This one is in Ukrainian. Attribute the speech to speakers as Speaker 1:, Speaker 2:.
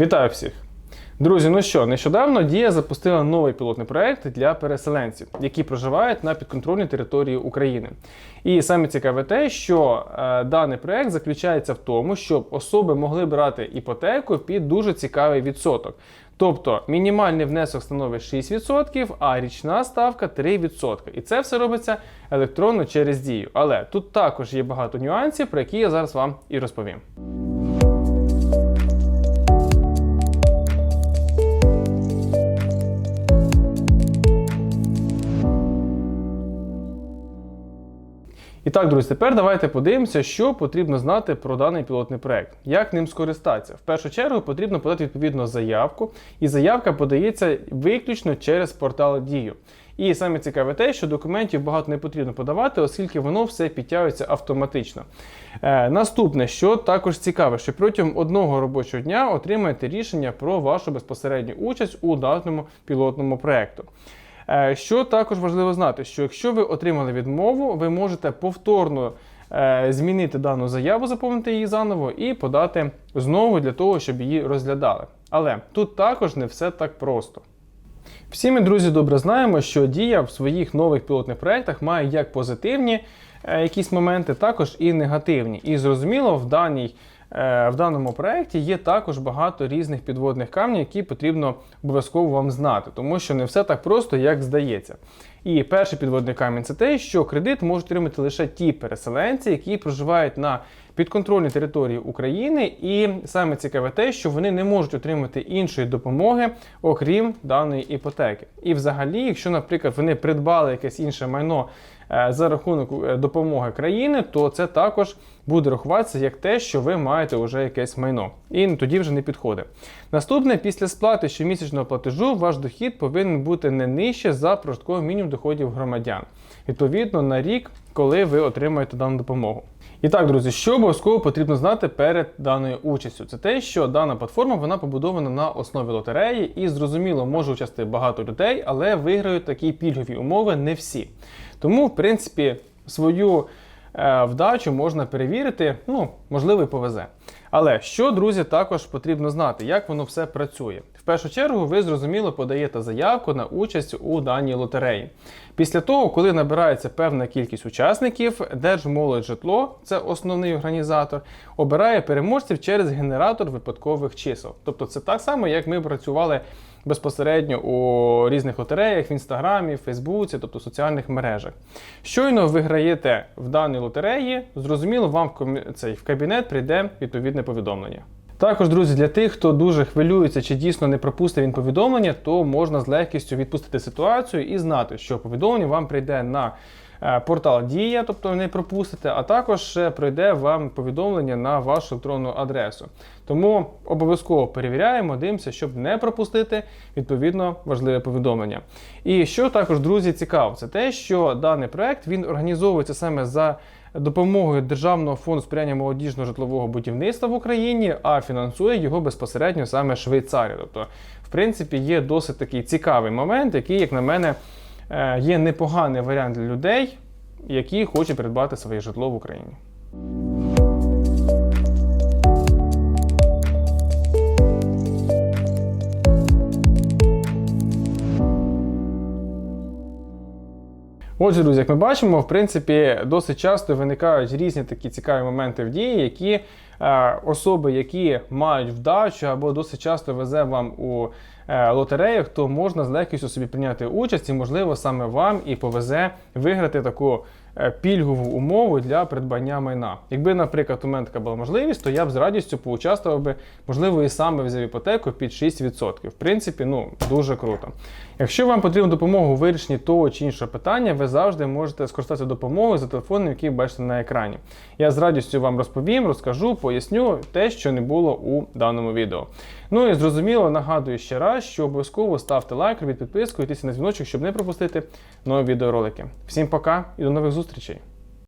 Speaker 1: Вітаю всіх! Друзі, ну що, нещодавно Дія запустила новий пілотний проект для переселенців, які проживають на підконтрольній території України. І саме цікаве те, що е, даний проект заключається в тому, щоб особи могли брати іпотеку під дуже цікавий відсоток. Тобто мінімальний внесок становить 6%, а річна ставка 3%. І це все робиться електронно через дію. Але тут також є багато нюансів, про які я зараз вам і розповім. І так, друзі, тепер давайте подивимося, що потрібно знати про даний пілотний проект, як ним скористатися. В першу чергу потрібно подати відповідну заявку, і заявка подається виключно через портал Дію. І саме цікаве те, що документів багато не потрібно подавати, оскільки воно все підтягується автоматично. Е, наступне, що також цікаве, що протягом одного робочого дня отримаєте рішення про вашу безпосередню участь у даному пілотному проекту. Е, Що також важливо знати, що якщо ви отримали відмову, ви можете повторно е, змінити дану заяву, заповнити її заново і подати знову для того, щоб її розглядали. Але тут також не все так просто. Всі ми, друзі, добре знаємо, що дія в своїх нових пілотних проєктах має як позитивні е, якісь моменти, також і негативні. І зрозуміло, в даній. Е, В даному проєкті є також багато різних підводних камнів, які потрібно обов'язково вам знати, тому що не все так просто, як здається. І перший підводний камінь це те, що кредит можуть отримати лише ті переселенці, які проживають на підконтрольній території України, і саме цікаве те, що вони не можуть отримати іншої допомоги, окрім даної іпотеки. І взагалі, якщо, наприклад, вони придбали якесь інше майно за рахунок е, допомоги країни, то це також буде рахуватися як те, що ви маєте вже якесь майно. І тоді вже не підходить. Наступне, після сплати щомісячного платежу, ваш дохід повинен бути не нижче за прожитковий мінімум доходів громадян. Відповідно на рік, коли ви отримаєте дану допомогу. І так, друзі, що обов'язково потрібно знати перед даною участю? Це те, що дана платформа вона побудована на основі лотереї, і зрозуміло, може участвувати багато людей, але виграють такі пільгові умови не всі. Тому, в принципі, свою е, вдачу можна перевірити, ну, можливо, і повезе. Але що, друзі, також потрібно знати, як воно все працює. В першу чергу, ви зрозуміло подаєте заявку на участь у даній лотереї. Після того, коли набирається певна кількість учасників, Держмолодьжитло, це основний організатор, обирає переможців через генератор випадкових чисел. Тобто це так само, як ми працювали безпосередньо у різних лотереях в інстаграмі, Фейсбуці, тобто в соціальних мережах. Щойно виграєте в даній лотереї, зрозуміло, вам цей, в кабінет прийде відповідне повідомлення. Також, друзі, для тих, хто дуже хвилюється, чи дійсно не пропустив він повідомлення, то можна з легкістю відпустити ситуацію і знати, що повідомлення вам прийде на портал Дія, тобто не пропустите, а також ще прийде вам повідомлення на вашу електронну адресу. Тому обов'язково перевіряємо, дивимося, щоб не пропустити відповідно важливе повідомлення. І що також, друзі, цікаво, це те, що даний проект він організовується саме за допомогою Державного фонду сприяння молодіжного житлового будівництва в Україні, а фінансує його безпосередньо саме Швейцарія. Тобто, в принципі, є досить такий цікавий момент, який, як на мене, е, є непоганий варіант для людей, які хочуть придбати своє житло в Україні. Отже, друзі, як ми бачимо, в принципі, досить часто виникають різні такі цікаві моменти в дії, які е, особи, які мають вдачу або досить часто везе вам у е, лотереях, то можна з легкістю собі прийняти участь, і, можливо, саме вам і повезе виграти таку е, пільгову умову для придбання майна. Якби, наприклад, у мене така була можливість, то я б з радістю поучаствував би, можливо, і саме взяв іпотеку під 6%. В принципі, ну дуже круто. Якщо вам потрібна допомога у вирішенні того чи іншого питання, ви завжди можете скористатися допомогою за телефоном, який бачите на екрані. Я з радістю вам розповім, розкажу, поясню те, що не було у даному відео. Ну і зрозуміло, нагадую ще раз, що обов'язково ставте лайк, робіть підписку і тисяйте на дзвіночок, щоб не пропустити нові відеоролики. Всім пока і до нових зустрічей!